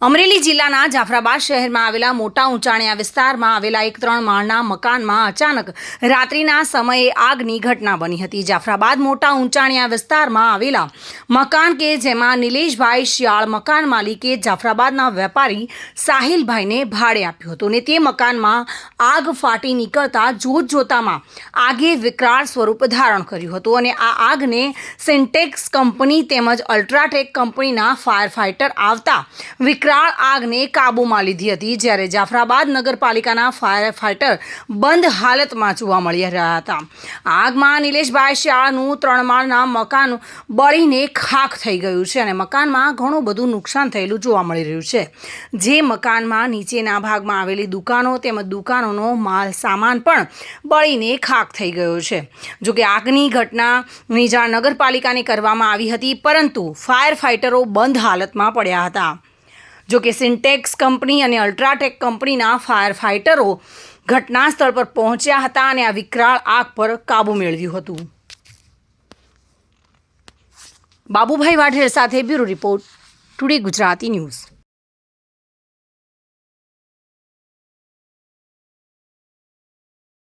અમરેલી જિલ્લાના જાફરાબાદ શહેરમાં આવેલા મોટા ઊંચાણિયા વિસ્તારમાં આવેલા એક ત્રણ માળના મકાનમાં અચાનક રાત્રિના સમયે આગની ઘટના બની હતી. જાફરાબાદ મોટા ઊંચાણિયા વિસ્તારમાં આવેલા મકાન કે જેમાં નિલેશભાઈ શિયાળ મકાન માલિકે જાફરાબાદના વેપારી સાહિલભાઈને ભાડે આપ્યું હતું અને તે મકાનમાં આગ ફાટી નીકળતા જોત જોતામાં આગે વિકરાળ સ્વરૂપ ધારણ કર્યું હતું અને આ આગને સિન્ટેક્સ કંપની તેમજ અલ્ટ્રાટેક કંપનીના ફાયર ફાઇટર આવતા વિકરાળ આગને કાબૂમાં લીધી હતી, જ્યારે જાફરાબાદ નગરપાલિકાના ફાયર ફાઇટર બંધ હાલતમાં જોવા મળી રહ્યા હતા. આગમાં નિલેશભાઈ શાહનું ત્રણ માળના મકાન બળીને ખાખ થઈ ગયું છે અને મકાનમાં ઘણું બધું નુકસાન થયેલું જોવા મળી રહ્યું છે. જે મકાનમાં નીચેના ભાગમાં આવેલી દુકાનો તેમજ દુકાનોનો માલ સામાન પણ બળીને ખાખ થઈ ગયો છે. જોકે આગની ઘટના જાણ નગરપાલિકાને કરવામાં આવી હતી, પરંતુ ફાયર ફાઇટરો બંધ હાલતમાં પડ્યા હતા. જોકે સિન્ટેક્સ કંપની અને અલ્ટ્રાટેક કંપનીના ફાયર ફાઇટરો ઘટના સ્થળ પર પહોંચ્યા હતા અને આ વિકરાળ આગ પર કાબૂ મેળવ્યું હતું. બાબુભાઈ વાઢેર સાથે bureau report today Gujarati news.